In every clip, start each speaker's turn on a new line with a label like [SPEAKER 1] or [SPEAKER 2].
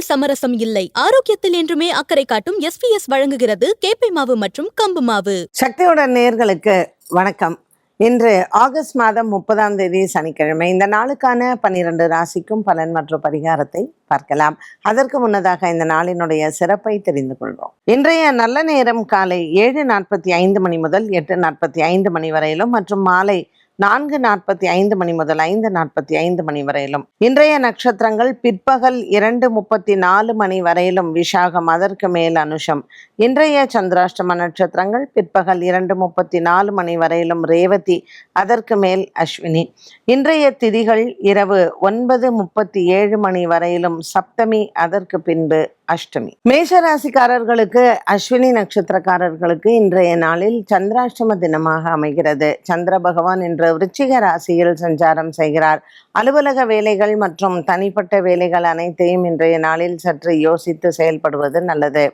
[SPEAKER 1] உணவில் சமரசம் இல்லை. ஆரோக்கியத்தில் என்றுமே அக்கறை காட்டும் எஸ் பி எஸ் வழங்குகிறது கேப்பை மாவு மற்றும் கம்பு மாவு.
[SPEAKER 2] சக்தியுடன் நேர்களுக்கு வணக்கம். இன்று ஆகஸ்ட் மாதம் முப்பதாம் தேதி சனிக்கிழமை. இந்த நாளுக்கான பன்னிரண்டு ராசிக்கும் பலன் மற்றும் பரிகாரத்தை பார்க்கலாம். அதற்கு முன்னதாக இந்த நாளினுடைய சிறப்பை தெரிந்து கொள்வோம். இன்றைய நல்ல நேரம் காலை ஏழு நாற்பத்தி ஐந்து மணி முதல் எட்டு நாற்பத்தி ஐந்து மணி வரையிலும் மற்றும் மாலை நான்கு நாற்பத்தி ஐந்து மணி முதல் ஐந்து நாற்பத்தி ஐந்து மணி வரையிலும். இன்றைய நட்சத்திரங்கள் பிற்பகல் இரண்டு முப்பத்தி நாலு மணி வரையிலும் விஷாகம் அதற்கு மேல் அனுஷம். இன்றைய சந்திராஷ்டம நட்சத்திரங்கள் பிற்பகல் இரண்டு முப்பத்தி நாலு மணி வரையிலும் ரேவதி அதற்கு மேல் அஸ்வினி. இன்றைய திதிகள் இரவு ஒன்பது முப்பத்தி ஏழு மணி வரையிலும் சப்தமி அதற்கு பின்பு அஷ்டமி. மேஷராசிக்காரர்களுக்கு அஸ்வினி நட்சத்திரக்காரர்களுக்கு இன்றைய நாளில் சந்திராஷ்டம தினமாக அமைகிறது. சந்திர பகவான் இன்று விருச்சிக ராசியில் சஞ்சாரம் செய்கிறார். அலுவலக வேலைகள் மற்றும் தனிப்பட்ட வேலைகள் அனைத்தையும் இன்றைய நாளில் சற்று யோசித்து செயல்படுவது நல்லது.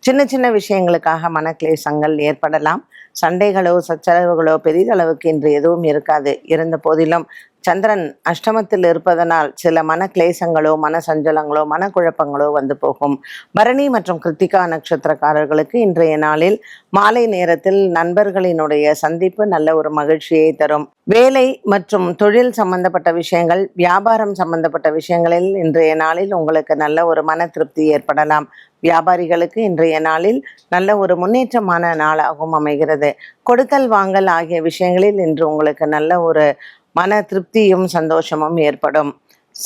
[SPEAKER 2] சின்ன சின்ன விஷயங்களுக்காக மனக்லேசங்கள் ஏற்படலாம். சண்டைகளோ சச்சரவுகளோ பெரிதளவுக்கு இன்று எதுவும் இருக்காது. இருந்த போதிலும் சந்திரன் அஷ்டமத்தில் இருப்பதனால் சில மன கிளேசங்களோ மன சஞ்சலங்களோ மனக்குழப்பங்களோ வந்து போகும். பரணி மற்றும் கிருத்திகா நட்சத்திரக்காரர்களுக்கு இன்றைய நாளில் மாலை நேரத்தில் நண்பர்களினுடைய சந்திப்பு நல்ல ஒரு மகிழ்ச்சியை தரும். வேலை மற்றும் தொழில் சம்பந்தப்பட்ட விஷயங்கள் வியாபாரம் சம்பந்தப்பட்ட விஷயங்களில் இன்றைய நாளில் உங்களுக்கு நல்ல ஒரு மன திருப்தி ஏற்படலாம். வியாபாரிகளுக்கு இன்றைய நாளில் நல்ல ஒரு முன்னேற்றமான நாளாகவும் அமைகிறது. கொடுக்கல் வாங்கல் ஆகிய விஷயங்களில் இன்று உங்களுக்கு நல்ல ஒரு மன திருப்தியும் சந்தோஷமும் ஏற்படும்.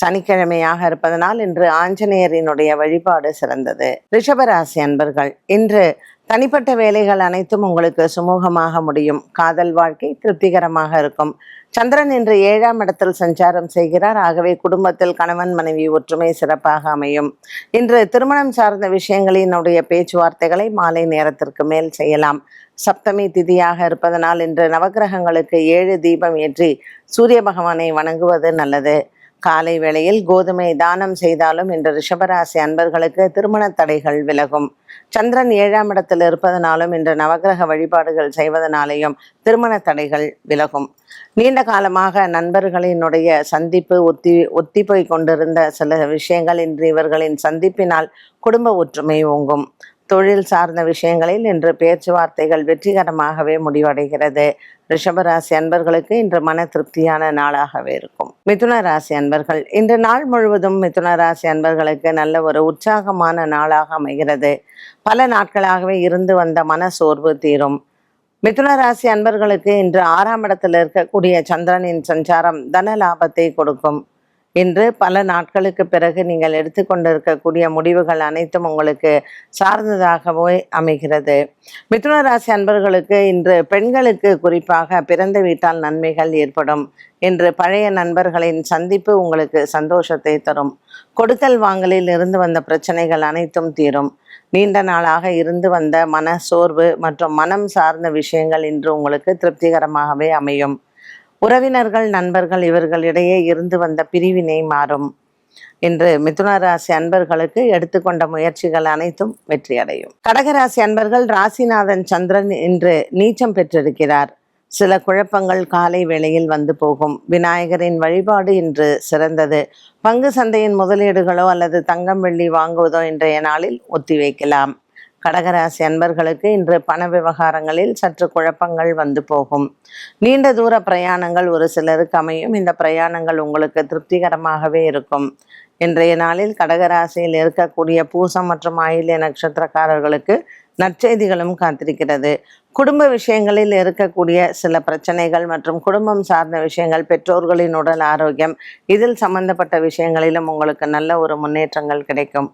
[SPEAKER 2] சனிக்கிழமையாக இருப்பதனால் இன்று ஆஞ்சநேயரினுடைய வழிபாடு சிறந்தது. ரிஷபராசி அன்பர்கள் இன்று தனிப்பட்ட வேலைகள் அனைத்தும் உங்களுக்கு சுமூகமாக முடியும். காதல் வாழ்க்கை திருப்திகரமாக இருக்கும். சந்திரன் இன்று ஏழாம் இடத்தில் சஞ்சாரம் செய்கிறார். ஆகவே குடும்பத்தில் கணவன் மனைவி ஒற்றுமை சிறப்பாக அமையும். இன்று திருமணம் சார்ந்த விஷயங்களினுடைய பேச்சுவார்த்தைகளை மாலை நேரத்திற்கு மேல் செய்யலாம். சப்தமி திதியாக இருப்பதனால் இன்று நவக்கிரகங்களுக்கு ஏழு தீபம் ஏற்றி சூரிய பகவானை வணங்குவது நல்லது. காலை வேளையில் கோதுமை தானம் செய்தாலும் இன்று ரிஷபராசி அன்பர்களுக்கு திருமண தடைகள் விலகும். சந்திரன் ஏழாம் இடத்தில் இருப்பதனாலும் இன்று நவக்கிரக வழிபாடுகள் செய்வதனாலேயும் திருமண தடைகள் விலகும். நீண்ட காலமாக நண்பர்களினுடைய சந்திப்பு ஒத்தி ஒத்தி போய் கொண்டிருந்த சில விஷயங்கள் இன்று இவர்களின் சந்திப்பினால் குடும்ப ஒற்றுமை ஓங்கும். தொழில் சார்ந்த விஷயங்களில் இன்று பேச்சுவார்த்தைகள் வெற்றிகரமாகவே முடிவடைகிறது. ரிஷபராசி அன்பர்களுக்கு இன்று மன திருப்தியான நாளாகவே இருக்கும். மிதுன ராசி அன்பர்கள் இன்று நாள் முழுவதும் மிதுன ராசி அன்பர்களுக்கு நல்ல ஒரு உற்சாகமான நாளாக அமைகிறது. பல நாட்களாகவே இருந்து வந்த மன சோர்வு தீரும். மிதுன ராசி அன்பர்களுக்கு இன்று ஆறாம் இடத்தில் இருக்கக்கூடிய சந்திரனின் சஞ்சாரம் தன லாபத்தை கொடுக்கும். இன்று பல நாட்களுக்கு பிறகு நீங்கள் எடுத்துக்கொண்டிருக்கக்கூடிய முடிவுகள் அனைத்தும் உங்களுக்கு சார்ந்ததாகவே அமைகிறது. மிதுன ராசி அன்பர்களுக்கு இன்று பெண்களுக்கு குறிப்பாக பிறந்த வீட்டால் நன்மைகள் ஏற்படும். இன்று பழைய நண்பர்களின் சந்திப்பு உங்களுக்கு சந்தோஷத்தை தரும். கொடுக்கல் வாங்கலில் இருந்து வந்த பிரச்சனைகள் அனைத்தும் தீரும். நீண்ட நாளாக இருந்து வந்த மன சோர்வு மற்றும் மனம் சார்ந்த விஷயங்கள் இன்று உங்களுக்கு திருப்திகரமாகவே அமையும். உறவினர்கள் நண்பர்கள் இவர்களிடையே இருந்து வந்த பிரிவினை மாறும் இன்று மிதுன ராசி அன்பர்களுக்கு எடுத்துக்கொண்ட முயற்சிகள் அனைத்தும் வெற்றியடையும். கடகராசி அன்பர்கள் ராசிநாதன் சந்திரன் இன்று நீச்சம் பெற்றிருக்கிறார். சில குழப்பங்கள் காலை வேளையில் வந்து போகும். விநாயகரின் வழிபாடு இன்று சிறந்தது. பங்கு சந்தையின் முதலீடுகளோ அல்லது தங்கம் வெள்ளி வாங்குவதோ இன்றைய நாளில் ஒத்திவைக்கலாம். கடகராசி அன்பர்களுக்கு இன்று பண விவகாரங்களில் சற்று குழப்பங்கள் வந்து போகும். நீண்ட தூர பிரயாணங்கள் ஒரு சிலருக்கு அமையும். இந்த பிரயாணங்கள் உங்களுக்கு திருப்திகரமாகவே இருக்கும். இன்றைய நாளில் கடகராசியில் இருக்கக்கூடிய பூசம் மற்றும் ஆயில்ய நட்சத்திரக்காரர்களுக்கு நற்செய்திகளும் காத்திருக்கிறது. குடும்ப விஷயங்களில் இருக்கக்கூடிய சில பிரச்சனைகள் மற்றும் குடும்பம் சார்ந்த விஷயங்கள் பெற்றோர்களின் உடல் ஆரோக்கியம் இதில் சம்பந்தப்பட்ட விஷயங்களிலும் உங்களுக்கு நல்ல ஒரு முன்னேற்றங்கள் கிடைக்கும்.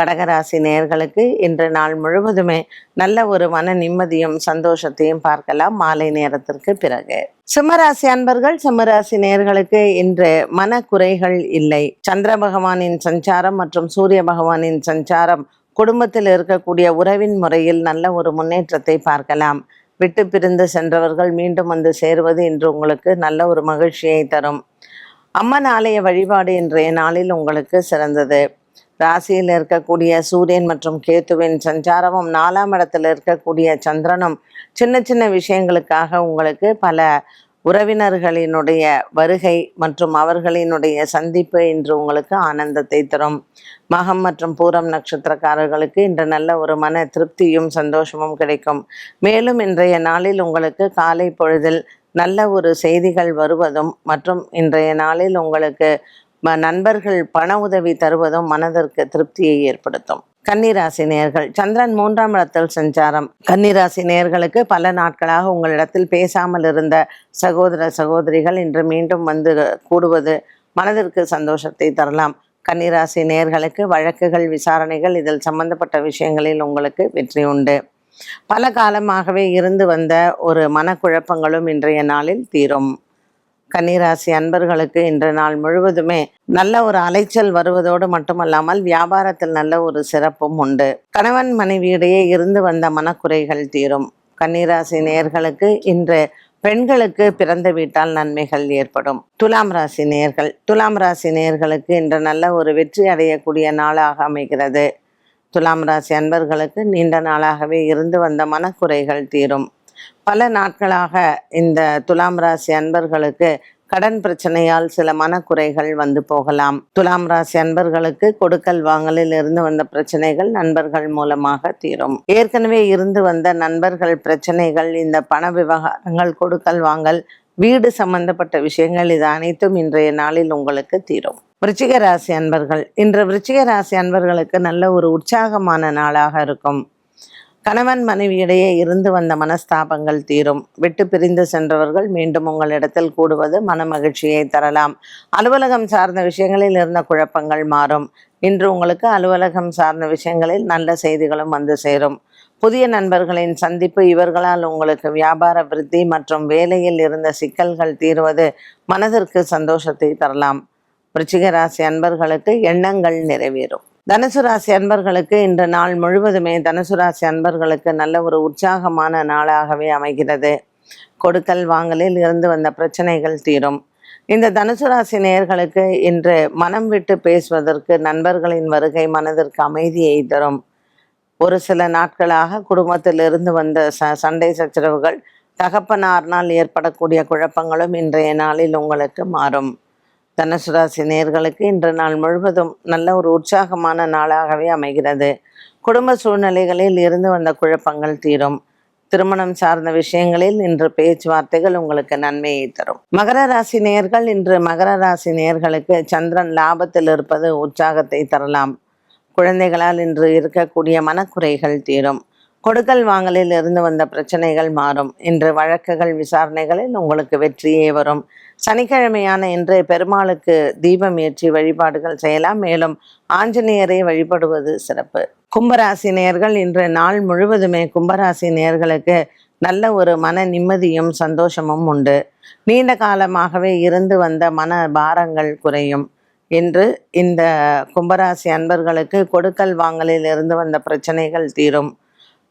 [SPEAKER 2] கடகராசி நேயர்களுக்கு இன்று நாள் முழுவதுமே நல்ல ஒரு மன நிம்மதியும் சந்தோஷத்தையும் பார்க்கலாம். மாலை நேரத்திற்கு பிறகு. சிம்மராசி அன்பர்கள் சிம்மராசி நேயர்களுக்கு இன்று மன குறைகள் இல்லை. சந்திர பகவானின் சஞ்சாரம் மற்றும் சூரிய பகவானின் சஞ்சாரம் குடும்பத்தில் இருக்கக்கூடிய உறவின் முறையில் நல்ல ஒரு முன்னேற்றத்தை பார்க்கலாம். விட்டு பிரிந்து சென்றவர்கள் மீண்டும் வந்து சேருவது இன்று உங்களுக்கு நல்ல ஒரு மகிழ்ச்சியை தரும். அம்மன் ஆலய வழிபாடு இன்றைய நாளில் உங்களுக்கு சிறந்தது. ராசியில் இருக்கக்கூடிய சூரியன் மற்றும் கேத்துவின் சஞ்சாரமும் நாலாம் இடத்தில் இருக்கக்கூடிய சந்திரனும் சின்ன சின்ன விஷயங்களுக்காக உங்களுக்கு பல உறவினர்களினுடைய வருகை மற்றும் அவர்களினுடைய சந்திப்பு இன்று உங்களுக்கு ஆனந்தத்தை தரும். மகம் மற்றும் பூரம் நட்சத்திரக்காரர்களுக்கு இன்று நல்ல ஒரு மன திருப்தியும் சந்தோஷமும் கிடைக்கும். மேலும் இன்றைய நாளில் உங்களுக்கு காலை பொழுதில் நல்ல ஒரு செய்திகள் வருவதும் மற்றும் இன்றைய நாளில் உங்களுக்கு நண்பர்கள் பண உதவி தருவதும் மனதிற்கு திருப்தியை ஏற்படுத்தும். கன்னிராசி நேர்கள் சந்திரன் மூன்றாம் இடத்தில் சஞ்சாரம். கன்னிராசி நேயர்களுக்கு பல நாட்களாக உங்களிடத்தில் பேசாமல் இருந்த சகோதர சகோதரிகள் இன்று மீண்டும் வந்து கூடுவது மனதிற்கு சந்தோஷத்தை தரலாம். கன்னிராசி நேயர்களுக்கு வழக்குகள் விசாரணைகள் இதில் சம்பந்தப்பட்ட விஷயங்களில் உங்களுக்கு வெற்றி உண்டு. பல காலமாகவே இருந்து வந்த ஒரு மனக்குழப்பங்களும் இன்றைய நாளில் தீரும். கன்னிராசி அன்பர்களுக்கு இன்று நாள் முழுவதுமே நல்ல ஒரு அலைச்சல் வருவதோடு மட்டுமல்லாமல் வியாபாரத்தில் நல்ல ஒரு சிறப்பும் உண்டு. கணவன் மனைவியிடையே இருந்து வந்த மனக்குறைகள் தீரும். கன்னிராசி நேயர்களுக்கு இன்று பெண்களுக்கு பிறந்த வீட்டால் நன்மைகள் ஏற்படும். துலாம் ராசி நேர்கள் துலாம் ராசி நேர்களுக்கு இன்று நல்ல ஒரு வெற்றி அடையக்கூடிய நாளாக அமைகிறது. துலாம் ராசி அன்பர்களுக்கு நீண்ட நாளாகவே இருந்து வந்த மனக்குறைகள் தீரும். பல நாட்களாக இந்த துலாம் ராசி அன்பர்களுக்கு கடன் பிரச்சனையால் சில மனக்குறைகள் வந்து போகலாம். துலாம் ராசி அன்பர்களுக்கு கொடுக்கல் வாங்கலில் இருந்து வந்த பிரச்சனைகள் நண்பர்கள் மூலமாக தீரும். ஏற்கனவே இருந்து வந்த நண்பர்கள் பிரச்சனைகள் இந்த பண விவகாரங்கள் கொடுக்கல் வாங்கல் வீடு சம்பந்தப்பட்ட விஷயங்கள் இது அனைத்தும் இன்றைய நாளில் உங்களுக்கு தீரும். விருச்சிக ராசி அன்பர்கள் இன்று விருச்சிக ராசி அன்பர்களுக்கு நல்ல ஒரு உற்சாகமான நாளாக இருக்கும். கணவன் மனைவியிடையே இருந்து வந்த மனஸ்தாபங்கள் தீரும். விட்டு பிரிந்து சென்றவர்கள் மீண்டும் உங்களிடத்தில் கூடுவது மன மகிழ்ச்சியை தரலாம். அலுவலகம் சார்ந்த விஷயங்களில் இருந்த குழப்பங்கள் மாறும். இன்று உங்களுக்கு அலுவலகம் சார்ந்த விஷயங்களில் நல்ல செய்திகளும் வந்து சேரும். புதிய நண்பர்களின் சந்திப்பு இவர்களால் உங்களுக்கு வியாபார விருத்தி மற்றும் வேலையில் இருந்த சிக்கல்கள் தீர்வது மனதிற்கு சந்தோஷத்தை தரலாம். விருச்சிக ராசி அன்பர்களுக்கு எண்ணங்கள் நிறைவேறும். தனுசு ராசி அன்பர்களுக்கு இன்று நாள் முழுவதுமே தனுசு ராசி அன்பர்களுக்கு நல்ல ஒரு உற்சாகமான நாளாகவே அமைகிறது. கொடுக்கல் வாங்கலில் இருந்து வந்த பிரச்சனைகள் தீரும். இந்த தனுசு ராசி நேயர்களுக்கு இன்று மனம் விட்டு பேசுவதற்கு நண்பர்களின் வருகை மனதிற்கு அமைதியை தரும். ஒரு சில நாட்களாக குடும்பத்தில் இருந்து வந்த ச சண்டை சச்சரவுகள் தகப்பனார்னால் ஏற்படக்கூடிய குழப்பங்களும் இன்றைய நாளில் உங்களுக்கு மாறும். தனுசு ராசி நேயர்களுக்கு இன்று நாள் முழுவதும் நல்ல ஒரு உற்சாகமான நாளாகவே அமைகிறது. குடும்ப சூழ்நிலைகளில் இருந்து வந்த குழப்பங்கள் தீரும். திருமணம் சார்ந்த விஷயங்களில் இன்று பேச்சுவார்த்தைகள் உங்களுக்கு நன்மையை தரும். மகர ராசி நேர்கள் இன்று மகர ராசி நேயர்களுக்கு சந்திரன் லாபத்தில் இருப்பது உற்சாகத்தை தரலாம். குழந்தைகளால் இன்று இருக்கக்கூடிய மனக்குறைகள் தீரும். கொடுக்கல் வாங்கலில் இருந்து வந்த பிரச்சனைகள் மாறும். இன்று வழக்குகள் விசாரணைகளில் உங்களுக்கு வெற்றியே வரும். சனிக்கிழமையான இன்று பெருமாளுக்கு தீபம் ஏற்றி வழிபாடுகள் செய்யலாம். மேலும் ஆஞ்சநேயரை வழிபடுவது சிறப்பு. கும்பராசி நேர்கள் இன்று நாள் முழுவதுமே கும்பராசி நேயர்களுக்கு நல்ல ஒரு மன நிம்மதியும் சந்தோஷமும் உண்டு. நீண்ட காலமாகவே இருந்து வந்த மன பாரங்கள் குறையும். இன்று இந்த கும்பராசி அன்பர்களுக்கு கொடுக்கல் வாங்கலில் இருந்து வந்த பிரச்சனைகள் தீரும்.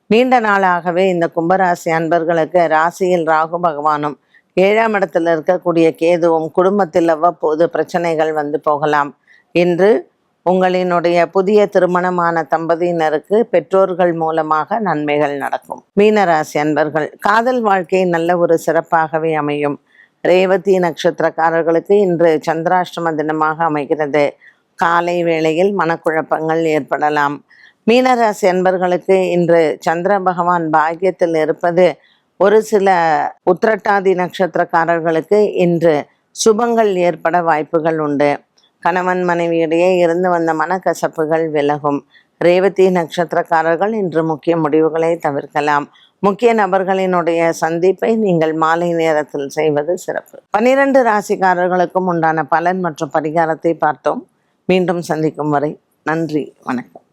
[SPEAKER 2] நீண்ட நாளாகவே இந்த கும்பராசி அன்பர்களுக்கு ராசியில் ராகு பகவானும் ஏழாம் இடத்துல இருக்கக்கூடிய கேதுவும் குடும்பத்தில் அவ்வப்போது பிரச்சனைகள் வந்து போகலாம். இன்று உங்களினுடைய புதிய திருமணமான தம்பதியினருக்கு பெற்றோர்கள் மூலமாக நன்மைகள் நடக்கும். மீனராசி அன்பர்கள் காதல் வாழ்க்கை நல்ல ஒரு சிறப்பாகவே அமையும். ரேவதி நட்சத்திரக்காரர்களுக்கு இன்று சந்திராஷ்டம தினமாக அமைகிறது. காலை வேளையில் மனக்குழப்பங்கள் ஏற்படலாம். மீனராசி அன்பர்களுக்கு இன்று சந்திர பகவான் பாக்கியத்தில் இருப்பது ஒரு சில உத்திரட்டாதி நட்சத்திரக்காரர்களுக்கு இன்று சுபங்கள் ஏற்பட வாய்ப்புகள் உண்டு. கணவன் மனைவியிடையே இருந்து வந்த மனக்கசப்புகள் விலகும். ரேவதி நட்சத்திரக்காரர்கள் இன்று முக்கிய முடிவுகளை தவிர்க்கலாம். முக்கிய நபர்களினுடைய சந்திப்பை நீங்கள் மாலை நேரத்தில் செய்வது சிறப்பு. பனிரெண்டு ராசிக்காரர்களுக்கும் உண்டான பலன் மற்றும் பரிகாரத்தை பார்த்தோம். மீண்டும் சந்திக்கும் வரை நன்றி வணக்கம்.